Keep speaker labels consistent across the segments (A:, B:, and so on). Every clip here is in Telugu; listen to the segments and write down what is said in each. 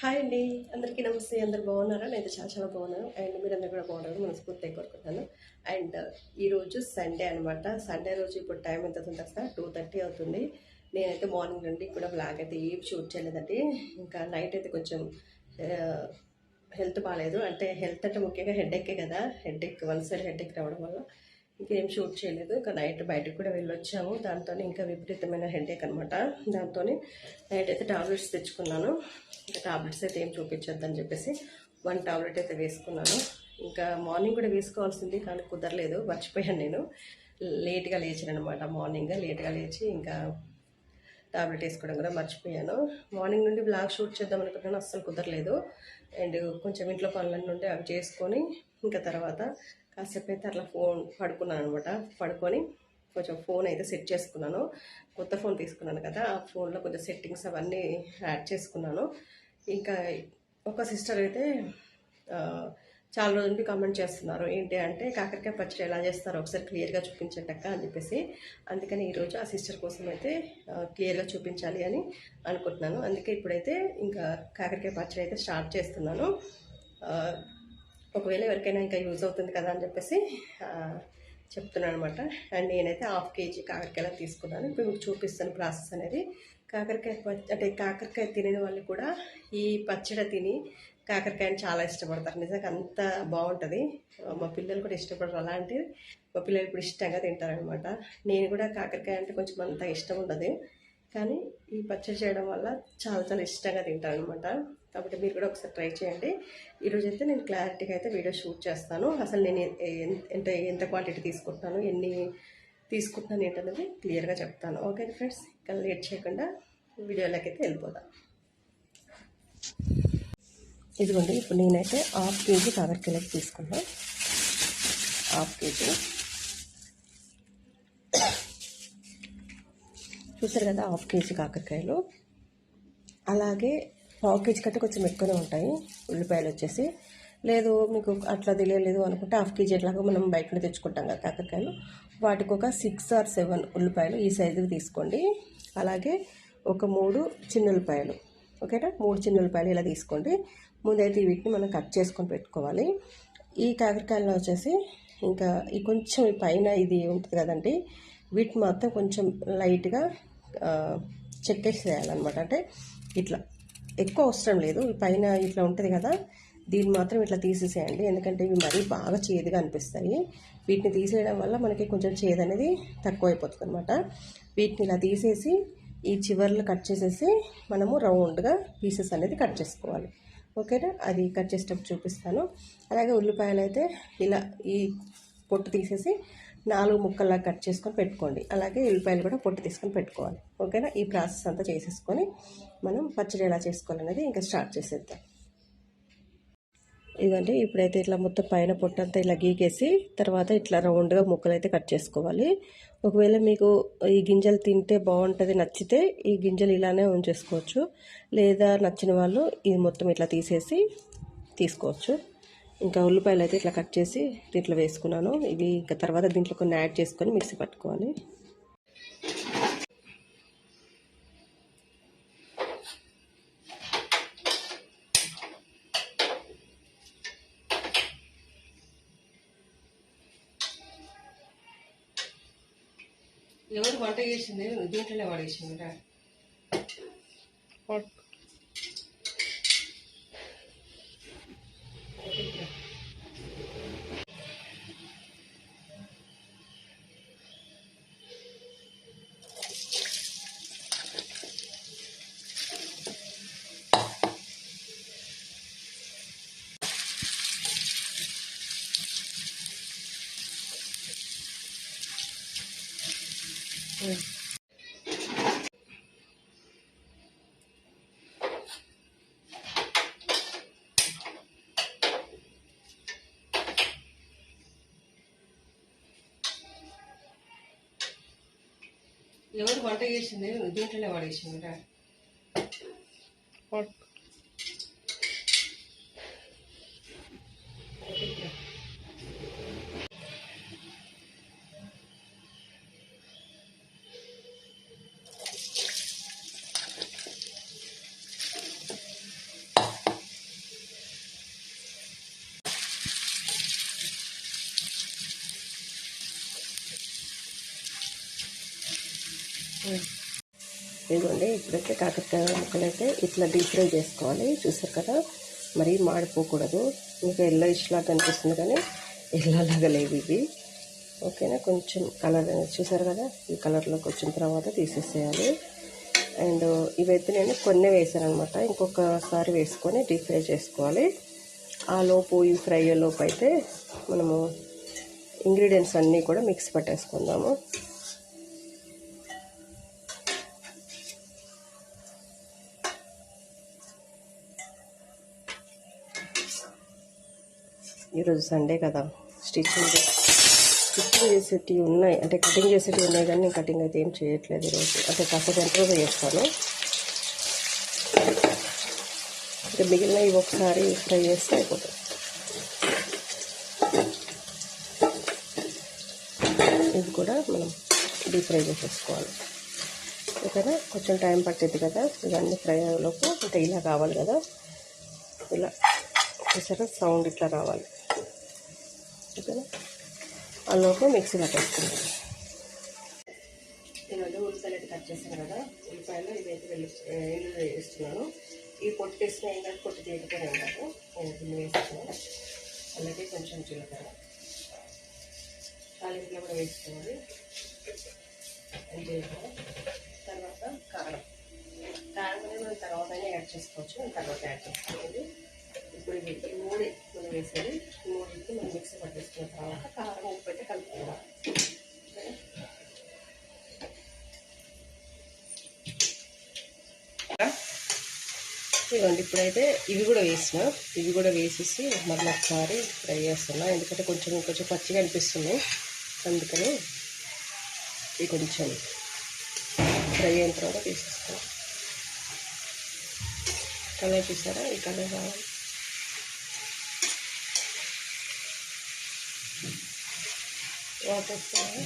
A: హాయ్ అండి. అందరికీ నమస్తే. అందరు బాగున్నారా? నేను చాలా చాలా బాగున్నాను. అండ్ మీరు అందరు కూడా బాగున్నారు మనస్ఫూర్తిగా కోరుకుంటున్నాను. అండ్ ఈరోజు సండే అనమాట సండే రోజు ఇప్పుడు టైం ఎంత అవుతుంది అసలు టూ థర్టీ అవుతుంది. నేనైతే మార్నింగ్ నుండి కూడా బ్లాగ్ అయితే ఏం షూట్ చేయలేదండి. ఇంకా నైట్ అయితే కొంచెం హెల్త్ బాగాలేదు. అంటే హెల్త్ అంటే ముఖ్యంగా హెడేకే కదా. హెడేక్ వన్ సైడ్ హెడేక్ రావడం వల్ల. ఇంకేం షూట్ చేయలేదు. ఇంకా నైట్ బయటకు కూడా వెళ్ళొచ్చాము. దాంతో ఇంకా విపరీతమైన హెడేక్ అనమాట దాంతో నైట్ అయితే టాబ్లెట్స్ తెచ్చుకున్నాను. ఇంకా టాబ్లెట్స్ అయితే ఏం చూపించొద్దని చెప్పేసి వన్ టాబ్లెట్ అయితే వేసుకున్నాను. ఇంకా మార్నింగ్ కూడా వేసుకోవాల్సింది కానీ కుదరలేదు. మర్చిపోయాను నేను. లేట్గా లేచాను అనమాట మార్నింగ్ లేట్గా లేచి ఇంకా టాబ్లెట్ వేసుకోవడం కూడా మర్చిపోయాను. మార్నింగ్ నుండి బ్లాగ్ షూట్ చేద్దాం అనుకుంటున్నాను. అస్సలు కుదరలేదు. అండ్ కొంచెం ఇంట్లో పనులన్నీ ఉంటే అవి చేసుకొని ఇంకా తర్వాత కాసేపు అయితే అట్లా ఫోన్ పడుకున్నాను అనమాట పడుకొని కొంచెం ఫోన్ అయితే సెట్ చేసుకున్నాను. కొత్త ఫోన్ తీసుకున్నాను కదా ఆ ఫోన్లో కొంచెం సెట్టింగ్స్ అవన్నీ యాడ్ చేసుకున్నాను. ఇంకా ఒక సిస్టర్ అయితే చాలా రోజుల నుండి కామెంట్ చేస్తున్నారు. ఏంటి అంటే కాకరకాయ పచ్చడి ఎలా చేస్తారో ఒకసారి క్లియర్గా చూపించండి అక్క అని చెప్పేసి. అందుకని ఈరోజు ఆ సిస్టర్ కోసం అయితే క్లియర్గా చూపించాలి అని అనుకుంటున్నాను. అందుకే ఇప్పుడైతే ఇంకా కాకరకాయ పచ్చడి అయితే స్టార్ట్ చేస్తున్నాను. ఒకవేళ ఎవరికైనా ఇంకా యూజ్ అవుతుంది కదా అని చెప్పేసి చెప్తున్నాను అనమాట అండ్ నేనైతే హాఫ్ కేజీ కాకరకాయలు తీసుకున్నాను. ఇప్పుడు మీకు చూపిస్తాను ప్రాసెస్ అనేది. కాకరకాయ అంటే కాకరకాయ తినని వాళ్ళు కూడా ఈ పచ్చడి తిని కాకరకాయని చాలా ఇష్టపడతారు. నిజంగా అంత బాగుంటుంది. మా పిల్లలు కూడా ఇష్టపడరు. అలాంటివి మా పిల్లలు ఇప్పుడు ఇష్టంగా తింటారనమాట నేను కూడా కాకరకాయ అంటే కొంచెం అంత ఇష్టం ఉండదు. కానీ ఈ పచ్చడి చేయడం వల్ల చాలా చాలా ఇష్టంగా తింటాను అనమాట కాబట్టి మీరు కూడా ఒకసారి ట్రై చేయండి. ఈరోజు అయితే నేను క్లారిటీగా అయితే వీడియో షూట్ చేస్తాను. అసలు నేను ఎంత ఎంత క్వాంటిటీ తీసుకుంటున్నాను ఎన్ని తీసుకుంటున్నాను ఏంటనేది క్లియర్గా చెప్తాను. ఓకే ఫ్రెండ్స్ ఇంకా లేట్ చేయకుండా వీడియోలోకి అయితే వెళ్ళిపోదాం. ఇదిగోండి ఇప్పుడు నేనైతే హాఫ్ కేజీ కాకరకాయలకి తీసుకున్నాను హాఫ్ కేజీ. చూసారు కదా హాఫ్ కేజీ కాకరకాయలు. అలాగే పావు కేజీ కంటే కొంచెం ఎక్కువనే ఉంటాయి. ఉల్లిపాయలు వచ్చేసి. లేదు మీకు అట్లా తెలియలేదు అనుకుంటే హాఫ్ కేజీ ఎట్లాగో మనం బయట తెచ్చుకుంటాం కదా కాకరకాయలు. వాటికి ఒక సిక్స్ ఆర్ సెవెన్ ఉల్లిపాయలు ఈ సైజుకి తీసుకోండి. అలాగే ఒక మూడు చిన్న ఉల్లిపాయలు. ఓకేనా? మూడు చిన్న ఉల్లిపాయలు ఇలా తీసుకోండి. ముందైతే వీటిని మనం కట్ చేసుకొని పెట్టుకోవాలి. ఈ కాకరకాయలు వచ్చేసి ఇంకా ఈ కొంచెం పైన ఇది ఉంటుంది కదండి వీటిని మాత్రం కొంచెం లైట్గా చెక్కేసేయాలన్నమాట. అంటే ఇట్లా. ఎక్కువ అవసరం లేదు. ఈ పైన ఇట్లా ఉంటుంది కదా దీన్ని మాత్రం ఇట్లా తీసేసేయండి. ఎందుకంటే ఇవి మరీ బాగా చేదుగా అనిపిస్తాయి. వీటిని తీసేయడం వల్ల మనకి కొంచెం చేదు అనేది తక్కువ అయిపోతుంది అనమాట వీటిని ఇలా తీసేసి ఈ చివర్లు కట్ చేసేసి మనము రౌండ్గా పీసెస్ అనేది కట్ చేసుకోవాలి. ఓకేనా? అది కట్ చేసేటప్పుడు చూపిస్తాను. అలాగే ఉల్లిపాయలు అయితే ఇలా ఈ పొట్టు తీసేసి నాలుగు ముక్కల్లా కట్ చేసుకొని పెట్టుకోండి. అలాగే ఉల్లిపాయలు కూడా పొట్టు తీసుకొని పెట్టుకోవాలి. ఓకేనా? ఈ ప్రాసెస్ అంతా చేసేసుకొని మనం పచ్చడి ఎలా చేసుకోవాలనేది ఇంకా స్టార్ట్ చేసేద్దాం. ఇదంటే ఇప్పుడైతే ఇట్లా మొత్తం పైన పొట్టంతా ఇలా గీకేసి తర్వాత ఇట్లా రౌండ్గా ముక్కలు అయితే కట్ చేసుకోవాలి. ఒకవేళ మీకు ఈ గింజలు తింటే బాగుంటుంది నచ్చితే ఈ గింజలు ఇలానే ఉంచేసుకోవచ్చు. లేదా నచ్చిన వాళ్ళు ఇది మొత్తం ఇట్లా తీసేసి తీసుకోవచ్చు. ఇంకా ఉల్లిపాయలు అయితే ఇట్లా కట్ చేసి దీంట్లో వేసుకున్నాను. ఇవి ఇంకా తర్వాత దీంట్లో కొన్ని యాడ్ చేసుకొని మిక్సీ పట్టుకోవాలి. ఎవరు వంట చేసింది? దీంట్లోనే పడేసింది ఎవరు వంట చేసింది? దీంట్లోనే పడేసింది ఇదిగోండి ఇప్పుడైతే కాకరకాయ ముక్కలైతే ఇట్లా డీప్ ఫ్రై చేసుకోవాలి. చూసారు కదా మరీ మాడిపోకూడదు. ఇంకా ఎల్లో లాగా కనిపిస్తుంది కానీ ఎల్లో లాగా లేవు ఇవి. ఓకేనా కొంచెం కలర్ చూసారు కదా ఈ కలర్లోకి వచ్చిన తర్వాత తీసేసేయాలి. అండ్ ఇవైతే నేను కొన్ని వేసాను అనమాట ఇంకొకసారి వేసుకొని డీప్ ఫ్రై చేసుకోవాలి. ఆ లోపు ఈ ఫ్రై లోపు అయితే మనము ఇంగ్రీడియంట్స్ అన్నీ కూడా మిక్స్ పట్టేసుకుందాము. ఈరోజు సండే కదా. స్టిచ్చింగ్ స్టిచ్చింగ్ చేసేటివి ఉన్నాయి. అంటే కటింగ్ చేసేటివి ఉన్నాయి కానీ నేను కటింగ్ అయితే ఏం చేయట్లేదు ఈరోజు. అంటే కాస్త ఎంతలో చేస్తాను. ఇంకా మిగిలిన ఇవి ఒకసారి ఫ్రై చేస్తే అయిపోతుంది ఇది కూడా మనం డీప్ ఫ్రై చేసేసుకోవాలి. ఓకేనా? కొంచెం టైం పట్టింది కదా. ఇవన్నీ ఫ్రై అయ్యేలోపు అంటే ఇలా కావాలి కదా. ఇలా చూసారా? సౌండ్ ఇట్లా రావాలి. అలోపు మిక్సీ పట్టేసుకుంటాం నేను ఉల్లిపాయలు కట్ చేశాను కదా ఉల్లిపాయలు ఇదైతే వెళ్ళి ఎల్లు వేస్తున్నాను. ఈ పొట్టు వేసిన ఏం కాదు పొట్టు తీయకపోయినా ఏం నేను దీన్ని వేస్తున్నాను. అలాగే కొంచెం జీలకర్ర. తాలింపులో కూడా వేసుకోవాలి. జీలకర్ర. తర్వాత కారం. కారం అనేది మనం తర్వాత యాడ్ చేసుకోవచ్చు తర్వాత యాడ్ చేసుకోవాలి. ఇప్పుడు ఇది మూడు మనం వేసేది. ఈ మూడింటికి మనం మిక్సీ పట్టేసుకున్న తర్వాత కారం ఉప్పు అయితే కలుపుకోవాలి ఇవ్వండి ఇప్పుడైతే ఇవి కూడా వేసిన ఇవి కూడా వేసేసి మళ్ళీ ఒకసారి ఫ్రై చేస్తున్నా. ఎందుకంటే కొంచెం కొంచెం పచ్చిగా అనిపిస్తుంది. అందుకని ఇవి కొంచెం ఫ్రై అయిన తర్వాత తీసేస్తాను కలర్ చూసారా? ఈ కలర్ కావాలి వాటర్ వేస్తాను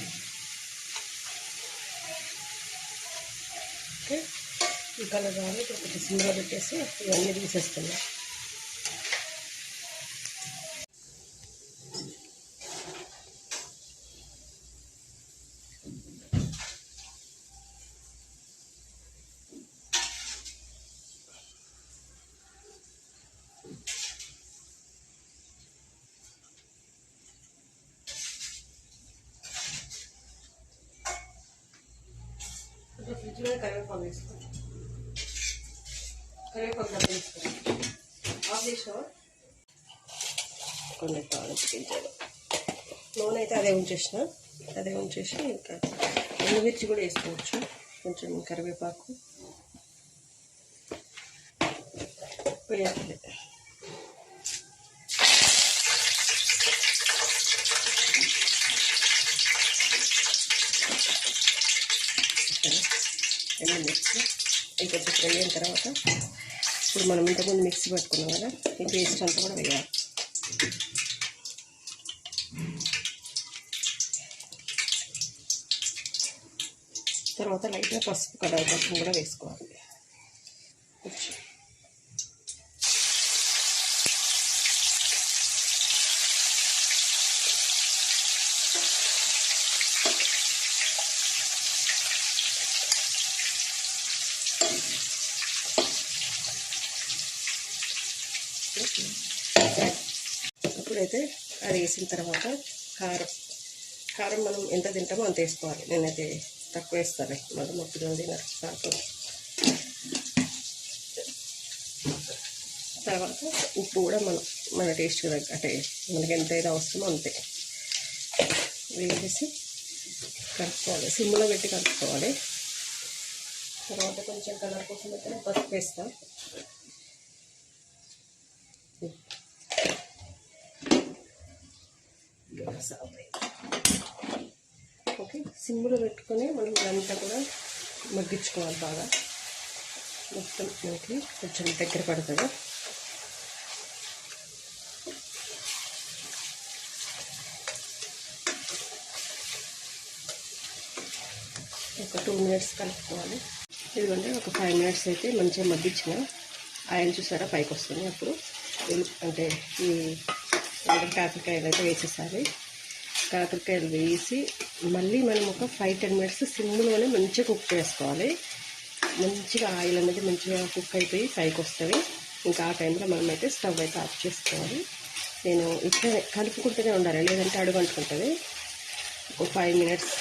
A: ఓకే? ఈ కలర్ రావాలి ఒకటి సిమ్లో పెట్టేసి ఇవన్నీ తీసేస్తున్నా. ఫ్రిడ్జ్లో కరివేపాకు వేసుకోండి కరివేపాకు డబ్బు వేసుకోండి ఆఫ్ చేసినావా కొన్ని తాలింపు నూనె అయితే అదే ఉంచేసిన. అదే ఉంచేసి ఇంకా ఎండుమిర్చి కూడా వేసుకోవచ్చు. కొంచెం కరివేపాకు. వేయాలి ఎండుమిర్చి ఇంకొంచెం ఫ్రై అయిన తర్వాత ఇప్పుడు మనం ఇంతకుముందు మిక్సీ పట్టుకున్నాం కదా ఈ పేస్ట్ అంతా కూడా వేయాలి. తర్వాత లైట్గా పసుపు కలర్ పసుపు కూడా వేసుకోవాలి కొంచెం అయితే అది వేసిన తర్వాత కారం. కారం మనం ఎంత తింటామో అంత వేసుకోవాలి. నేనైతే తక్కువ వేస్తాను మళ్ళీ మా పిల్లలు తినరు కాకుండా తర్వాత ఉప్పు కూడా మనం మన టేస్ట్కి తగ్గట్టే అంటే మనకి ఎంత అయితే అవసరమో అంతే. వేసేసి కలుపుకోవాలి. సిమ్లో పెట్టి కలుపుకోవాలి. తర్వాత కొంచెం కలర్ కోసం అయితే పసుపు వేస్తాం. ఓకే సిమ్లో పెట్టుకొని మనం ఇదంతా కూడా మగ్గించుకోవాలి బాగా. మొత్తం మనకి కొంచెం దగ్గర పడుతుంది. ఒక టూ మినిట్స్ కలుపుకోవాలి. ఇదిగోండి ఒక ఫైవ్ మినిట్స్ అయితే మంచిగా మగ్గించిన. ఆయిల్ చూసారా పైకి వస్తుంది అప్పుడు. అంటే ఈ కాకరకాయలు అయితే వేసేసారి కాకరకాయలు వేసి మళ్ళీ మనం ఒక ఫైవ్ టెన్ మినిట్స్ సిమ్లోనే మంచిగా కుక్ చేసుకోవాలి. మంచిగా ఆయిల్ అనేది మంచిగా కుక్ అయిపోయి పైకి వస్తుంది. ఇంకా ఆ టైంలో మనమైతే స్టవ్ అయితే ఆఫ్ చేసుకోవాలి. నేను ఇట్లా కలుపుకుంటూనే ఉండాలి లేదంటే అడుగు అంటుకుంటుంది. ఒక ఫైవ్ మినిట్స్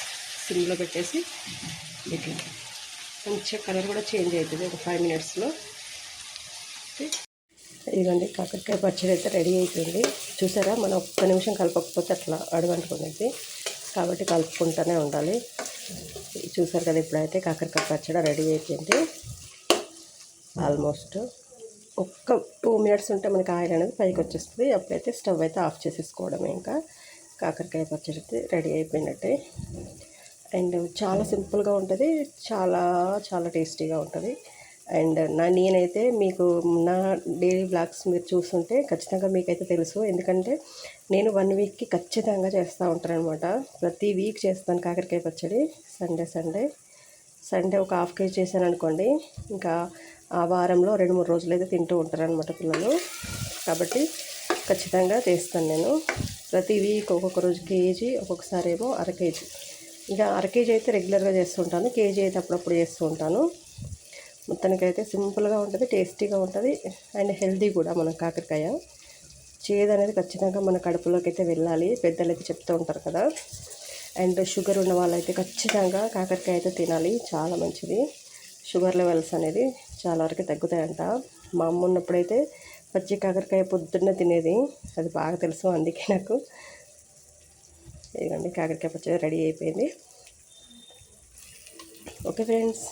A: సిమ్లో పెట్టేసి ఇట్లా మంచిగా కలర్ కూడా చేంజ్ అవుతుంది ఒక ఫైవ్ మినిట్స్లో ఇదిగోండి కాకరకాయ పచ్చడి అయితే రెడీ అయిపోయింది. చూసారా మనం ఒక్క నిమిషం కలపకపోతే అట్లా అడుగంటుకునేది కాబట్టి కలుపుకుంటూనే ఉండాలి. చూసారు కదా ఇప్పుడైతే కాకరకాయ పచ్చడి రెడీ అయిపోయింది. ఆల్మోస్ట్ ఒక్క టూ మినిట్స్ ఉంటే మనకి ఆయిల్ అనేది పైకి వచ్చేస్తుంది. అప్పుడైతే స్టవ్ అయితే ఆఫ్ చేసేసుకోవడమే ఇంకా. కాకరకాయ పచ్చడి అయితే రెడీ అయిపోయినట్టే. అండ్ చాలా సింపుల్గా ఉంటుంది. చాలా చాలా టేస్టీగా ఉంటుంది. అండ్ నా నేనైతే మీకు నా డైలీ బ్లాగ్స్ మీరు చూస్తుంటే ఖచ్చితంగా మీకైతే తెలుసు. ఎందుకంటే నేను వన్ వీక్కి ఖచ్చితంగా చేస్తూ ఉంటాను అనమాట ప్రతి వీక్ చేస్తాను కాకరకాయ పచ్చడి. Sunday Sunday. సండే ఒక హాఫ్ కేజీ చేశాను అనుకోండి. ఇంకా ఆ వారంలో రెండు మూడు రోజులు అయితే తింటూ ఉంటారు అనమాట పిల్లలు. కాబట్టి ఖచ్చితంగా చేస్తాను నేను. ప్రతి వీక్ ఒక్కొక్క రోజు కేజీ ఒక్కొక్కసారి ఏమో అర కేజీ. ఇంకా అర కేజీ అయితే రెగ్యులర్గా చేస్తుంటాను కేజీ అయితే అప్పుడప్పుడు చేస్తూ ఉంటాను. మొత్తానికైతే సింపుల్గా ఉంటుంది టేస్టీగా ఉంటుంది. అండ్ హెల్తీ కూడా మన కాకరకాయ. చేదు అనేది ఖచ్చితంగా మన కడుపులోకి అయితే వెళ్ళాలి. పెద్దలు అయితే చెప్తూ ఉంటారు కదా. అండ్ షుగర్ ఉన్న వాళ్ళైతే ఖచ్చితంగా కాకరకాయ అయితే తినాలి. చాలా మంచిది. షుగర్ లెవెల్స్ అనేది చాలా వరకు తగ్గుతాయంట. మా అమ్మ ఉన్నప్పుడైతే పచ్చి కాకరకాయ పొద్దున్న తినేది. అది బాగా తెలుసు అందుకే నాకు. ఇదిగోండి కాకరకాయ పచ్చడి రెడీ అయిపోయింది. Okay friends.